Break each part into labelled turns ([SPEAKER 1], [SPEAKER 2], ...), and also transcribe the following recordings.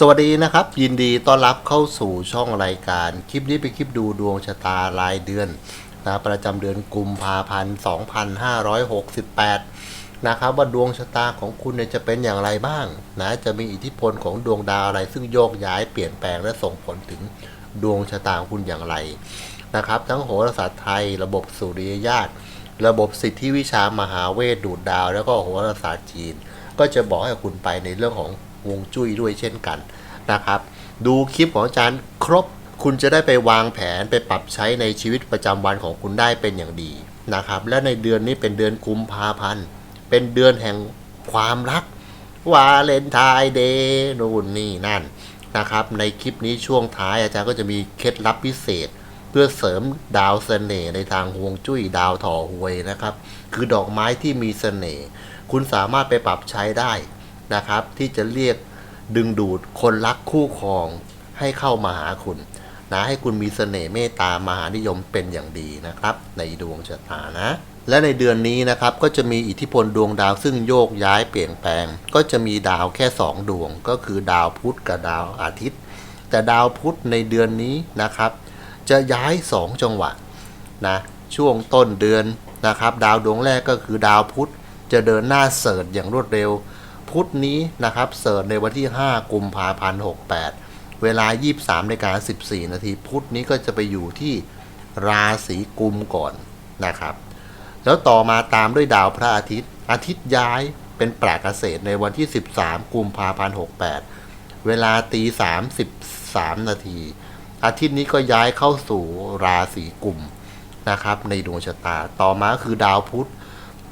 [SPEAKER 1] สวัสดีนะครับ ยินดีต้อนรับเข้าสู่ช่องรายการ คลิปนี้เป็นคลิปดูดวงชะตารายเดือนนะประจำเดือนกุมภาพันธ์ 2568 นะครับว่าดวงชะตาของคุณเนี่ยจะเป็นอย่างไรบ้างนะจะมีอิทธิพลของดวงดาวอะไร ซึ่งโยกย้ายเปลี่ยนแปลงและส่งผลถึงดวงชะตาของคุณอย่างไรนะครับ ทั้งโหราศาสตร์ไทย ระบบสุริยญาตระบบสิทธิวิชามหาเวทดูดดาว แล้วก็โหราศาสตร์จีน ก็จะบอกให้คุณไปในเรื่องของวงจุ้ยด้วยเช่นกัน นะครับ ดูคลิปของอาจารย์ครบคุณจะได้ไปวางแผนไปปรับใช้ในชีวิตประจำวันของคุณได้เป็นอย่างดีนะครับ และในเดือนนี้เป็นเดือนกุมภาพันธ์ เป็นเดือนแห่งความรักวาเลนไทน์เดย์นู่นนี่นั่นนะครับ ในคลิปนี้ช่วงท้ายอาจารย์ก็จะมีเคล็ดลับพิเศษ เพื่อเสริมดาวเสน่ห์ในทางฮวงจุ้ยดาวถ่อหวยนะครับ คือดอกไม้ที่มีเสน่ห์คุณสามารถไปปรับใช้ได้นะครับ ที่จะเรียก ดึงดูดคนรักคู่ครองให้เข้ามาหาคุณนะให้คุณมีเสน่ห์เมตตามหานิยมเป็นอย่างดีนะครับ ในดวงชะตานะ และในเดือนนี้นะครับก็จะมีอิทธิพลดวงดาวซึ่งโยกย้ายเปลี่ยนแปลง ก็จะมีดาวแค่ 2 ดวง ก็คือดาวพุธกับดาวอาทิตย์ แต่ดาวพุธในเดือนนี้นะครับ จะย้าย 2 จังหวะนะช่วงต้นเดือนนะครับ ดาวดวงแรกก็คือดาวพุธจะเดินหน้าเสิร์ชอย่างรวดเร็ว พุธนี้นะครับเสิร์ชในวันที่ 5 กุมภาพันธ์68 เวลา 23นาฬิกา14 นาที พุธนี้ก็จะไปอยู่ที่ราศีกุมก่อนนะครับ แล้วต่อมาตามด้วยดาวพระอาทิตย์ อาทิตย์ย้ายเป็นแปลกเกษตรในวันที่ 13 กุมภาพันธ์68 เวลาตี3 13 นาที อาทิตย์นี้ก็ย้ายเข้าสู่ราศีกุมนะครับในดวงชะตา ต่อมาคือดาวพุธ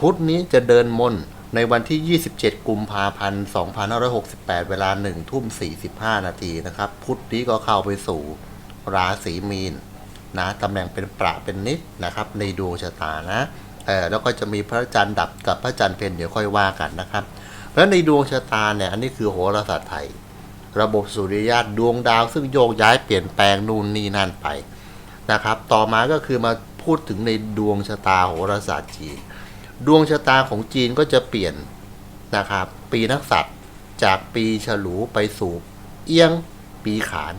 [SPEAKER 1] พุธนี้จะเดินมน ในวันที่ 27 กุมภาพันธ์ 2568 เวลา 1 ทุ่ม 45 นาทีนะครับ พุธนี้ก็เข้าไปสู่ราศีมีนนะตำแหน่งเป็นประเป็นนิดนะครับ ในดวงชะตานะเออแล้วก็จะมีพระจันทร์ดับกับพระจันทร์เพนเดี๋ยวค่อยว่ากันนะครับเพราะในดวงชะตาเนี่ยอันนี้คือโหราศาสตร์ไทย ระบบสุริยะดวงดาว ซึ่งโยกย้ายเปลี่ยนแปลงนู่นนี่นั่นไปนะครับ ต่อมาก็คือมาพูดถึงในดวงชะตาโหราศาสตร์จีน ดวงชะตาของจีนก็จะเปลี่ยนนะครับ ปีนักษัตรจากปีฉลูไปสู่เอียงปีขาน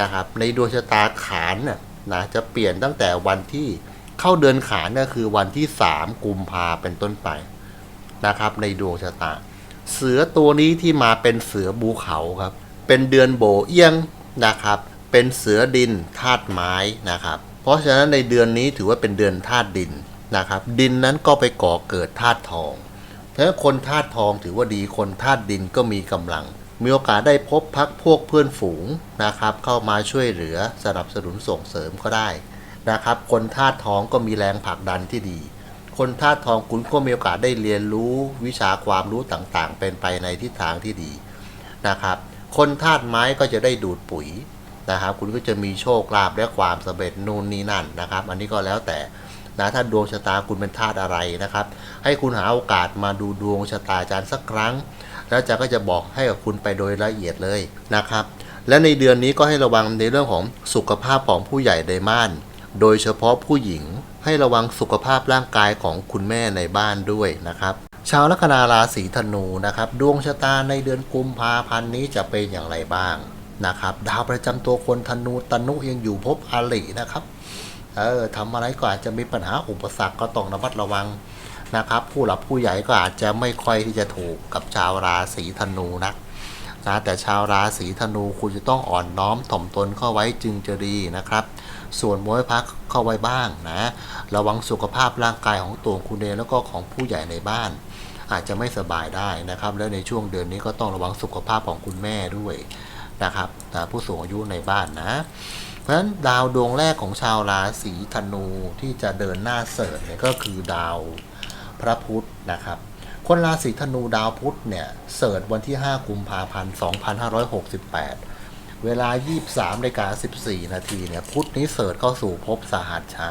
[SPEAKER 1] นะครับ ในดวงชะตาขานน่ะนะจะเปลี่ยนตั้งแต่วันที่เข้าเดือนขานก็คือวันที่ 3 กุมภาเป็นต้นไปนะครับ ในดวงชะตา เสือตัวนี้ที่มาเป็นเสือภูเขาครับ เป็นเดือนโบเอียงนะครับ เป็นเสือดินธาตุไม้นะครับ เพราะฉะนั้นในเดือนนี้ถือว่าเป็นเดือนธาตุดิน นะครับ ดินนั้นก็ไปก่อเกิดธาตุทองถ้าคนธาตุทองถือว่าดีคนธาตุดินก็มีกำลัง มีโอกาสได้พบพักพวกเพื่อนฝูงนะครับ เข้ามาช่วยเหลือสนับสนุนส่งเสริมก็ได้นะครับ คนธาตุทองก็มีแรงผลักดันที่ดี คนธาตุทองคุณก็มีโอกาสได้เรียนรู้วิชาความรู้ต่างๆ เป็นไปในทิศทางที่ดีนะครับ คนธาตุไม้ก็จะได้ดูดปุ๋ยนะครับ คุณก็จะมีโชคลาภและความสำเร็จนู่นนี่นั่นนะครับ อันนี้ก็แล้วแต่ นะถ้าดวงชะตาคุณเป็นธาตุอะไรนะครับ ให้คุณหาโอกาสมาดูดวงชะตาอาจารย์สักครั้ง แล้วอาจารย์ก็จะบอกให้กับคุณไปโดยละเอียดเลยนะครับ และในเดือนนี้ก็ให้ระวังในเรื่องของสุขภาพของผู้ใหญ่ในบ้าน โดยเฉพาะผู้หญิงให้ระวังสุขภาพร่างกายของคุณแม่ในบ้านด้วยนะครับชาวลัคนาราศีธนูนะครับ ดวงชะตาในเดือนกุมภาพันธ์นี้จะเป็นอย่างไรบ้างนะครับ ดาวประจำตัวคนธนูตนุยังอยู่ภพอาลินะครับ เออทำอะไรก็อาจจะมีปัญหาอุปสรรคก็ต้องระมัดระวังนะครับ ผู้หลักผู้ใหญ่ก็อาจจะไม่ค่อยที่จะถูกกับชาวราศีธนูนักนะแต่ชาวราศีธนูคุณจะต้องอ่อนน้อมถ่อมตนเข้าไว้จึงจะดีนะครับ ส่วนมวยพักเข้าไว้บ้างนะ ระวังสุขภาพร่างกายของตัวคุณเองแล้วก็ของผู้ใหญ่ในบ้าน อาจจะไม่สบายได้นะครับ และในช่วงเดือนนี้ก็ต้องระวังสุขภาพของคุณแม่ด้วยนะครับนะผู้สูงอายุในบ้านนะ เพราะฉะนั้นดาวดวงแรกของชาวราศีธนูที่จะเดินหน้าเสิร์ชเนี่ยก็คือดาวพระพุธนะครับ คนราศีธนูดาวพุธเนี่ยเสิร์ชวันที่ 5 กุมภาพันธ์ 2568 เวลา 23นาฬิกา14 นาทีเนี่ยพุธนี้เสิร์ชเข้าสู่ภพสหัสชา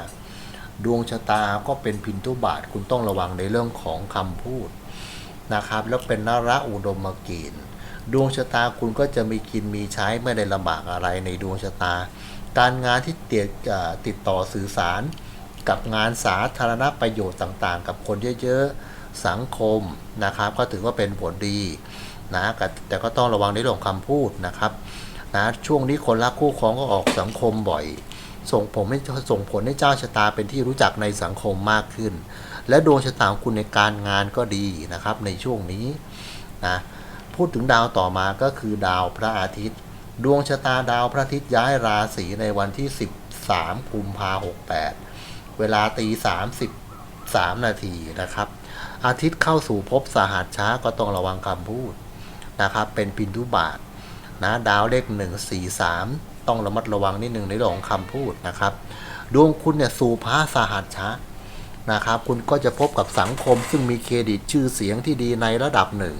[SPEAKER 1] ดวงชะตาก็เป็นพินทุบาทคุณต้องระวังในเรื่องของคำพูดนะครับ แล้วเป็นนระอุดมกีนดวงชะตาคุณก็จะมีกินมีใช้ไม่ได้ลำบากอะไรในดวงชะตา การงานที่ติดติดต่อสื่อสาร กับงานสาธารณประโยชน์ต่างๆ กับคนเยอะๆสังคมนะครับ ก็ถือว่าเป็นผลดีนะแต่ก็ต้องระวังในเรื่องของคำพูดนะครับนะช่วงนี้คนรักคู่ครองก็ออกสังคมบ่อย ส่งผมให้ส่งผลให้เจ้าชะตาเป็นที่รู้จักในสังคมมากขึ้น และดวงชะตาของคุณในการงานก็ดีนะครับในช่วงนี้นะพูดถึงดาวต่อมาก็คือดาวพระอาทิตย์ ดวงชะตาดาวพระอาทิตย์ย้ายราศีในวันที่ 13กุมภาหกแปดเวลาตี33นาทีนะครับ อาทิตย์เข้าสู่ภพสหัสช้าก็ต้องระวังคำพูดนะครับ เป็นปินทุบาทนะดาวเลข143ต้องระมัดระวังนิดหนึ่งในเรื่องของคำพูดนะครับ ดวงคุณเนี่ยสู่พระสหัสช้านะครับ คุณก็จะพบกับสังคมซึ่งมีเครดิตชื่อเสียงที่ดีในระดับหนึ่ง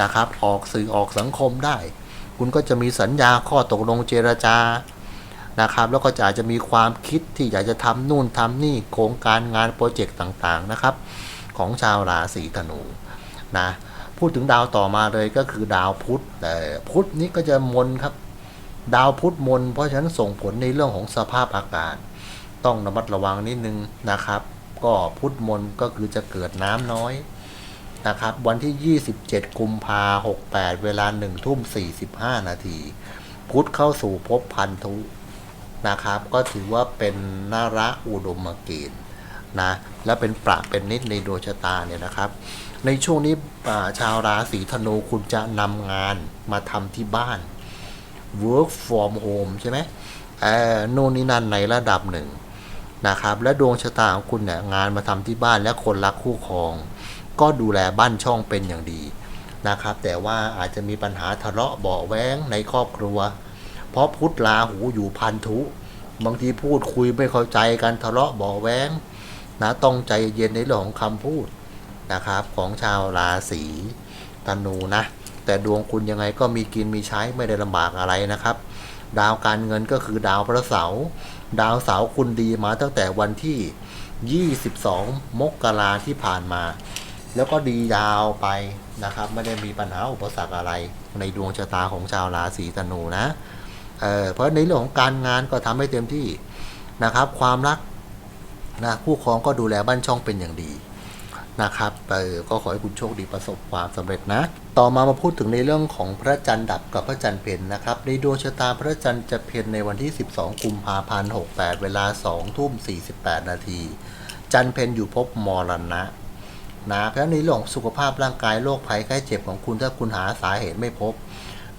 [SPEAKER 1] นะครับ ออกสื่อออกสังคมได้ คุณก็จะมีสัญญาข้อตกลงเจรจานะครับ แล้วก็จะอาจจะมีความคิดที่อยากจะทำนู่นทำนี่โครงการงานโปรเจกต์ต่างๆนะครับ ของชาวราศีธนูนะพูดถึงดาวต่อมาเลยก็คือดาวพุธแต่พุธนี้ก็จะมนครับ ดาวพุธมน เพราะฉะนั้นส่งผลในเรื่องของสภาพอากาศ ต้องระมัดระวังนิดนึงนะครับ ก็พุธมนก็คือจะเกิดน้ำน้อย นะครับ วันที่ 27 กุมภา68เวลา1ทุ่ม 45 นาที พุทธเข้าสู่ภพพันธุนะครับ ก็ถือว่าเป็นนาระอุดมเกณฑ์นะและเป็นประเป็นนิดในดวงชะตาเนี่ยนะครับ ในช่วงนี้ชาวราศีธนูคุณจะนำงานมาทำที่บ้าน work from home ใช่ไหมเออโน่นนี่นั่นในระดับหนึ่งนะครับ และดวงชะตาของคุณเนี่ยงานมาทำที่บ้านและคนรักคู่ครอง ก็ดูแลบ้านช่องเป็นอย่างดีนะครับ แต่ว่าอาจจะมีปัญหาทะเลาะเบาแว้งในครอบครัว เพราะพุทธลาหูอยู่พันธุ บางทีพูดคุยไม่เข้าใจกันทะเลาะเบาแว้งนะต้องใจเย็นในเรื่องของคำพูดนะครับของชาวราศีธนูนะ แต่ดวงคุณยังไงก็มีกินมีใช้ไม่ได้ลำบากอะไรนะครับ ดาวการเงินก็คือดาวพระเสาร์ดาวเสาร์คุณดีมาตั้งแต่วันที่ 22 มกราที่ผ่านมา แล้วก็ดียาวไปนะครับ ไม่ได้มีปัญหาอุปสรรคอะไรในดวงชะตาของชาวราศีธนูนะเเพราะในเรื่องของการงานก็ทำให้เต็มที่นะครับ ความรักนะคู่ครองก็ดูแลบ้านช่องเป็นอย่างดีนะครับเออก็ขอให้คุณโชคดีประสบความสำเร็จนะ ต่อมามาพูดถึงในเรื่องของพระจันทร์ดับกับพระจันทร์เพ็ญนะครับ ในดวงชะตาพระจันทร์จะเพ็ญในวันที่ 12 กุมภาพันธ์ 68 เวลา 2 ทุ่ม 48 นาที จันทร์เพ็ญอยู่ภพมรณะ นะเพราะนั้นในเรื่องของสุขภาพร่างกายโรคภัยไข้เจ็บของคุณถ้าคุณหาสาเหตุไม่พบ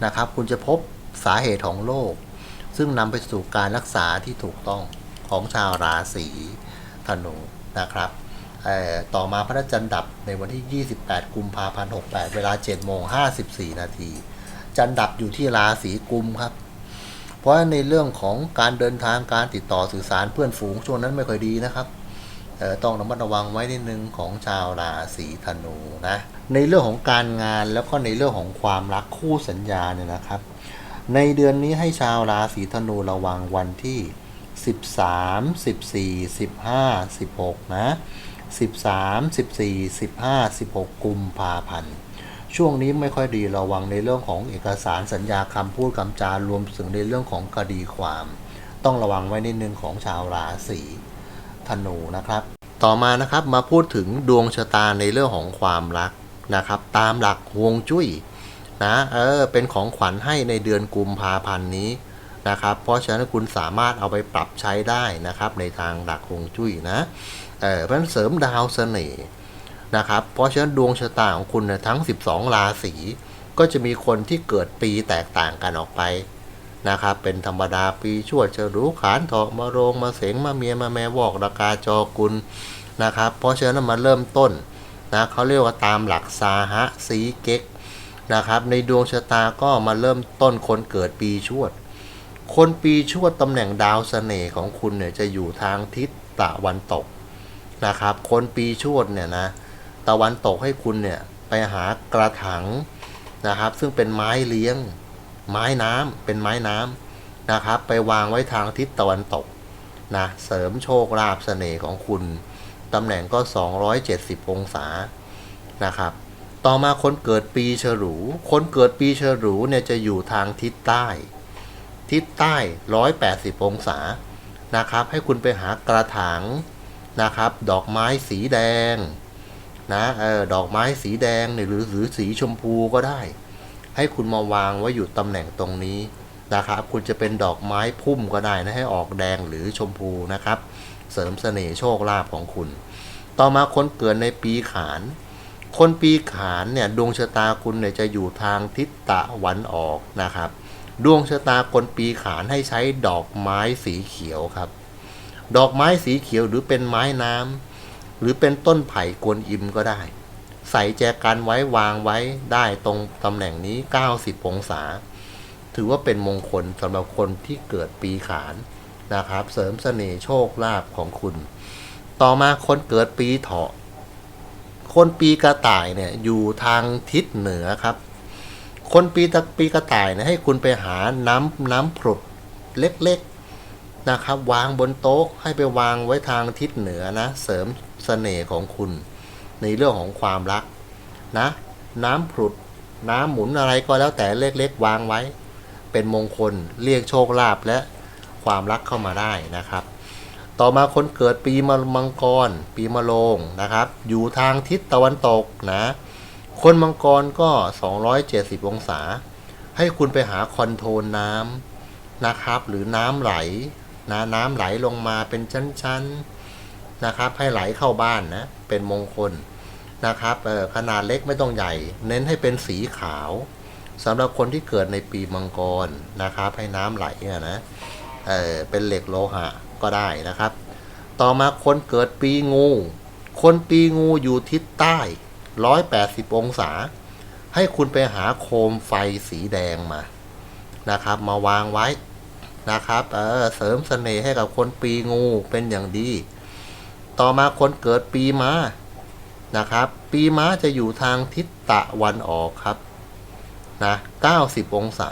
[SPEAKER 1] นะครับ คุณจะพบสาเหตุของโรคซึ่งนำไปสู่การรักษาที่ถูกต้องของชาวราศีธนูนะครับต่อมาพระจันทร์ดับในวันที่ 28 กุมภาพันธ์ 68 เวลา7โมง54 นาที จันทร์ดับอยู่ที่ราศีกุมครับ เพราะในเรื่องของการเดินทางการติดต่อสื่อสารเพื่อนฝูงช่วงนั้นไม่ค่อยดีนะครับ ต้องระมัดระวังไว้นิดนึงของชาวราศีธนูนะในเรื่องของการงานแล้วก็ในเรื่องของความรักคู่สัญญาเนี่ยนะครับ ในเดือนนี้ให้ชาวราศีธนูระวังวันที่ 13 14 15 16 นะ 13 14 15 16 กุมภาพันธ์ช่วงนี้ไม่ค่อยดีระวังในเรื่องของเอกสารสัญญาคำพูดคำจารวมถึงในเรื่องของคดีความ ต้องระวังไว้นิดนึงของชาวราศี ธนูนะครับ ต่อมานะครับมาพูดถึงดวงชะตาในเรื่องของความรักนะครับ ตามหลักฮวงจุ้ยนะเออเป็นของขวัญให้ในเดือนกุมภาพันธ์นี้นะครับ เพราะฉะนั้นคุณสามารถเอาไปปรับใช้ได้นะครับ ในทางหลักฮวงจุ้ยนะเออเพราะเสริมดาวเสน่ห์นะครับ เพราะฉะนั้นดวงชะตาของคุณนยทั้ง 12 ราศีก็จะมีคนที่เกิดปีแตกต่างกันออกไป นะครับ เป็นธรรมดาปีชวดฉลูขานถอกมาโรงมาเสงมาเมียมาแม่วอกระกาจอกุลนะครับ เพราะฉะนั้นมาเริ่มต้นนะเขาเรียกว่าตามหลักสาหะสีเก๊กนะครับ ในดวงชะตาก็มาเริ่มต้นคนเกิดปีชวด คนปีชวดตำแหน่งดาวเสน่ห์ของคุณเนี่ยจะอยู่ทางทิศตะวันตกนะครับ คนปีชวดเนี่ยนะตะวันตกให้คุณเนี่ยไปหากระถางนะครับ ซึ่งเป็นไม้เลี้ยง ไม้น้ำเป็นไม้น้ำนะครับ ไปวางไว้ทางทิศตะวันตกนะเสริมโชคลาภเสน่ห์ของคุณตำแหน่งก็ 270 องศานะครับ ต่อมาคนเกิดปีฉลู คนเกิดปีฉลูเนี่ยจะอยู่ทางทิศใต้ ทิศใต้ 180 องศานะครับ ให้คุณไปหากระถางนะครับ ดอกไม้สีแดงนะเออดอกไม้สีแดงเนี่ยหรือหรือสีชมพูก็ได้ ให้คุณมาวางไว้อยู่ตำแหน่งตรงนี้นะครับ คุณจะเป็นดอกไม้พุ่มก็ได้นะให้ออกแดงหรือชมพูนะครับ เสริมเสน่ห์โชคลาภของคุณ ต่อมาคนเกิดในปีขาน คนปีขานเนี่ยดวงชะตาคุณเนี่ยจะอยู่ทางทิศตะวันออกนะครับ ดวงชะตาคนปีขานให้ใช้ดอกไม้สีเขียวครับ ดอกไม้สีเขียวหรือเป็นไม้น้ำหรือเป็นต้นไผ่กวนอิมก็ได้ ใส่แจกันไว้วางไว้ได้ตรงตำแหน่งนี้ 90 องศา ถือว่าเป็นมงคลสำหรับคนที่เกิดปีขานนะครับ เสริมเสน่ห์โชคลาภของคุณ ต่อมาคนเกิดปีเถาะ คนปีกระต่ายเนี่ยอยู่ทางทิศเหนือครับ คนปีตะปีกระต่ายเนี่ยให้คุณไปหาน้ำน้ำผุดเล็กๆนะครับ วางบนโต๊ะให้ไปวางไว้ทางทิศเหนือนะ เสริมเสน่ห์ของคุณ ในเรื่องของความรักนะน้ำผุดน้ำหมุนอะไรก็แล้วแต่เล็กๆวางไว้ เป็นมงคลเรียกโชคลาภและความรักเข้ามาได้นะครับ ต่อมาคนเกิดปีมะมังกร ปีมะโรงนะครับ อยู่ทางทิศตะวันตกนะ คนมังกรก็ 270 องศา ให้คุณไปหาคอนโทรลน้ำนะครับ หรือน้ำไหลนะน้ำไหลลงมาเป็นชั้นๆนะครับ ให้ไหลเข้าบ้านนะ เป็นมงคล นะครับขนาดเล็กไม่ต้องใหญ่ เน้นให้เป็นสีขาวสำหรับคนที่เกิดในปีมังกรนะครับ ให้น้ำไหลนะเออเป็นเหล็กโลหะก็ได้นะครับ ต่อมาคนเกิดปีงู คนปีงูอยู่ทิศใต้ 180 องศา ให้คุณไปหาโคมไฟสีแดงมานะครับ มาวางไว้นะครับเออเสริมเสน่ห์ให้กับคนปีงูเป็นอย่างดี ต่อมาคนเกิดปีม้า นะครับ ปีม้าจะอยู่ทางทิศตะวันออกครับนะ90 องศา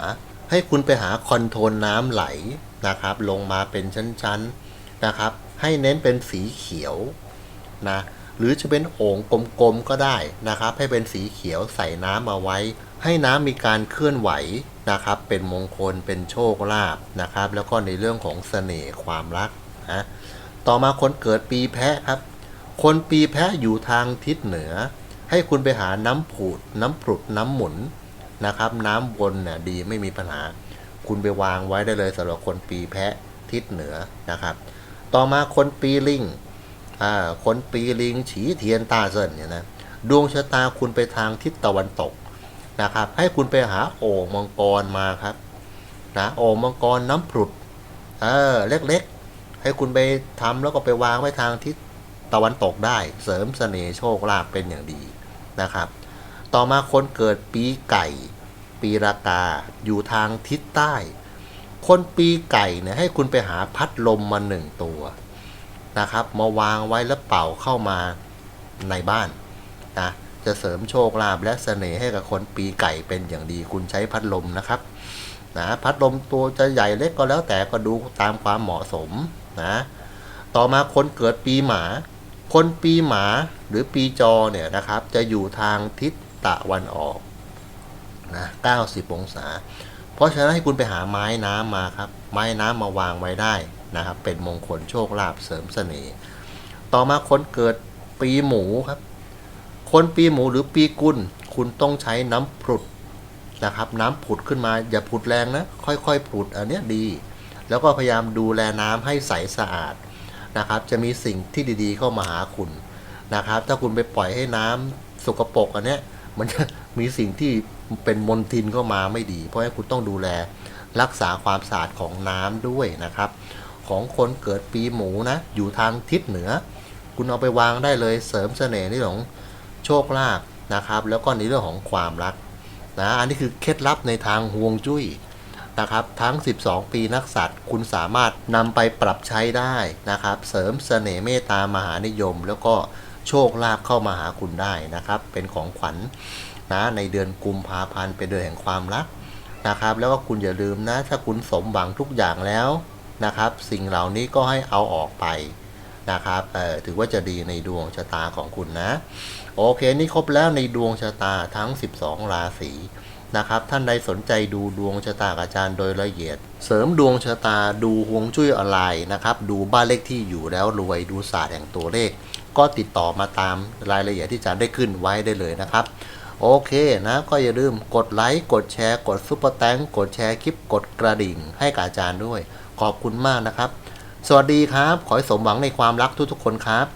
[SPEAKER 1] ให้คุณไปหาคอนโทรลน้ำไหลนะครับ ลงมาเป็นชั้นๆนะครับ ให้เน้นเป็นสีเขียวนะหรือจะเป็นโอ่งกลมๆก็ได้นะครับ ให้เป็นสีเขียวใส่น้ำมาไว้ ให้น้ำมีการเคลื่อนไหวนะครับ เป็นมงคลเป็นโชคลาภนะครับ แล้วก็ในเรื่องของเสน่ห์ความรักนะต่อมาคนเกิดปีแพะครับ คนปีแพะอยู่ทางทิศเหนือ ให้คุณไปหาน้ำผุด น้ำผุดน้ำหมุนนะครับ น้ำวนเนี่ยดีไม่มีปัญหา คุณไปวางไว้ได้เลยสำหรับคนปีแพะทิศเหนือนะครับ ต่อมาคนปีลิงอ่าคนปีลิงฉีเทียนตาเซินเนี่ยนะดวงชะตาคุณไปทางทิศตะวันตกนะครับ ให้คุณไปหาโอ่งมังกรมาครับนะโอ่งมังกรน้ำผุดเออเล็กๆ ให้คุณไปทำแล้วก็ไปวางไว้ทางทิศ ตะวันตกได้เสริมเสน่ห์โชคลาภเป็นอย่างดีนะครับ ต่อมาคนเกิดปีไก่ ปีรากาอยู่ทางทิศใต้ คนปีไก่เนี่ยให้คุณไปหาพัดลมมาหนึ่งตัวนะครับ มาวางไว้แล้วเป่าเข้ามาในบ้านนะจะเสริมโชคลาภและเสน่ห์ให้กับคนปีไก่เป็นอย่างดีคุณใช้พัดลมนะครับนะพัดลมตัวจะใหญ่เล็กก็แล้วแต่ก็ดูตามความเหมาะสมนะต่อมาคนเกิดปีหมา คนปีหมาหรือปีจอเนี่ยนะครับ จะอยู่ทางทิศตะวันออกนะ90 องศา เพราะฉะนั้นให้คุณไปหาไม้น้ำมาครับ ไม้น้ำมาวางไว้ได้นะครับ เป็นมงคลโชคลาภเสริมเสน่ห์ ต่อมาคนเกิดปีหมูครับ คนปีหมูหรือปีกุล คุณต้องใช้น้ำผุดนะครับ น้ำผุดขึ้นมา อย่าผุดแรงนะ ค่อยๆผุดอันเนี้ยดี แล้วก็พยายามดูแลน้ำให้ใสสะอาด นะครับ จะมีสิ่งที่ดีๆเข้ามาหาคุณนะครับ ถ้าคุณไปปล่อยให้น้ำสกปรกอันเนี้ยมันจะมีสิ่งที่เป็นมลทินเข้ามาไม่ดี เพราะฉะนั้นคุณต้องดูแลรักษาความสะอาดของน้ำด้วยนะครับ ของคนเกิดปีหมูนะ อยู่ทางทิศเหนือ คุณเอาไปวางได้เลยเสริมเสน่ห์ในเรื่องของโชคลาภนะครับ แล้วก็ในเรื่องของความรักนะอันนี้คือเคล็ดลับในทางห่วงจุ้ย นะครับ ทั้ง 12 ปีนักสัตว์คุณสามารถนำไปปรับใช้ได้นะครับ เสริมเสน่ห์เมตตามหานิยม แล้วก็โชคลาภเข้ามาหาคุณได้นะครับ เป็นของขวัญนะในเดือนกุมภาพันธ์เป็นเดือนแห่งความรักนะครับ แล้วก็คุณอย่าลืมนะ ถ้าคุณสมหวังทุกอย่างแล้วนะครับ สิ่งเหล่านี้ก็ให้เอาออกไปนะครับถือว่าจะดีในดวงชะตาของคุณนะ โอเค นี่ครบแล้วในดวงชะตาทั้ง 12 ราศี นะครับ ท่านใดสนใจดูดวงชะตากับอาจารย์โดยละเอียด เสริมดวงชะตาดูฮวงจุ้ยออนไลน์นะครับ ดูบ้านเลขที่อยู่แล้วรวยดูศาสตร์แห่งตัวเลข ก็ติดต่อมาตามรายละเอียดที่อาจารย์ได้ขึ้นไว้ได้เลยนะครับ โอเคนะก็อย่าลืมกดไลค์กดแชร์ กดซุปเปอร์แตงกดแชร์คลิปกดกระดิ่ง ให้กับอาจารย์ด้วย ขอบคุณมากนะครับ สวัสดีครับ ขอให้สมหวังในความรักทุกๆคนครับ